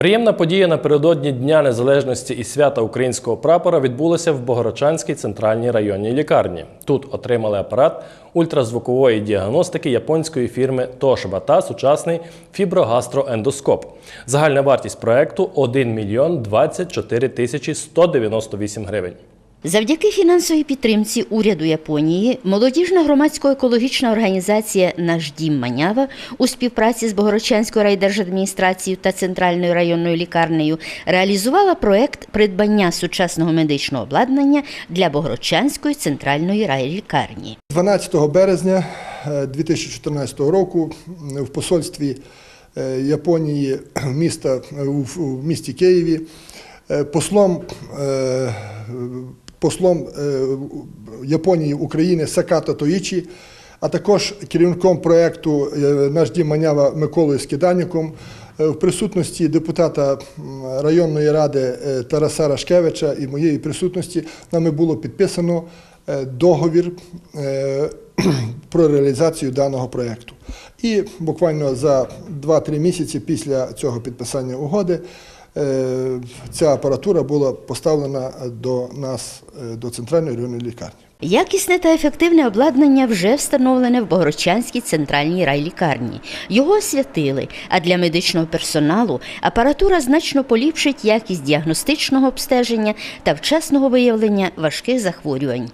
Приємна подія напередодні Дня Незалежності і свята українського прапора відбулася в Богородчанській центральній районній лікарні. Тут отримали апарат ультразвукової діагностики японської фірми Toshiba та сучасний фіброгастроендоскоп. Загальна вартість проекту 1 мільйон 24 тисячі 198 гривень. Завдяки фінансовій підтримці уряду Японії молодіжна громадсько-екологічна організація Наш дім Манява у співпраці з Богородчанською райдержадміністрацією та центральною районною лікарнею реалізувала проект придбання сучасного медичного обладнання для Богородчанської центральної райлікарні. 12 березня е, 2014 року в посольстві е, Японії міста е, в місті Києві е, послом, е, послом е, Японії України Сакато Тоїчі, а також керівником проєкту е, Наш дім Манява Миколою Скиданюком е, в присутності депутата районної ради Тараса Рашкевича і моєї присутності нами було підписано договір про реалізацію даного проєкту. І буквально за 2-3 місяці після цього підписання угоди ця апаратура була поставлена до нас, е, до центральної районної лікарні. Якісне та ефективне обладнання вже встановлене в Богородчанській центральній райлікарні. Його освятили, а для медичного персоналу апаратура значно поліпшить якість діагностичного обстеження та вчасного виявлення важких захворювань.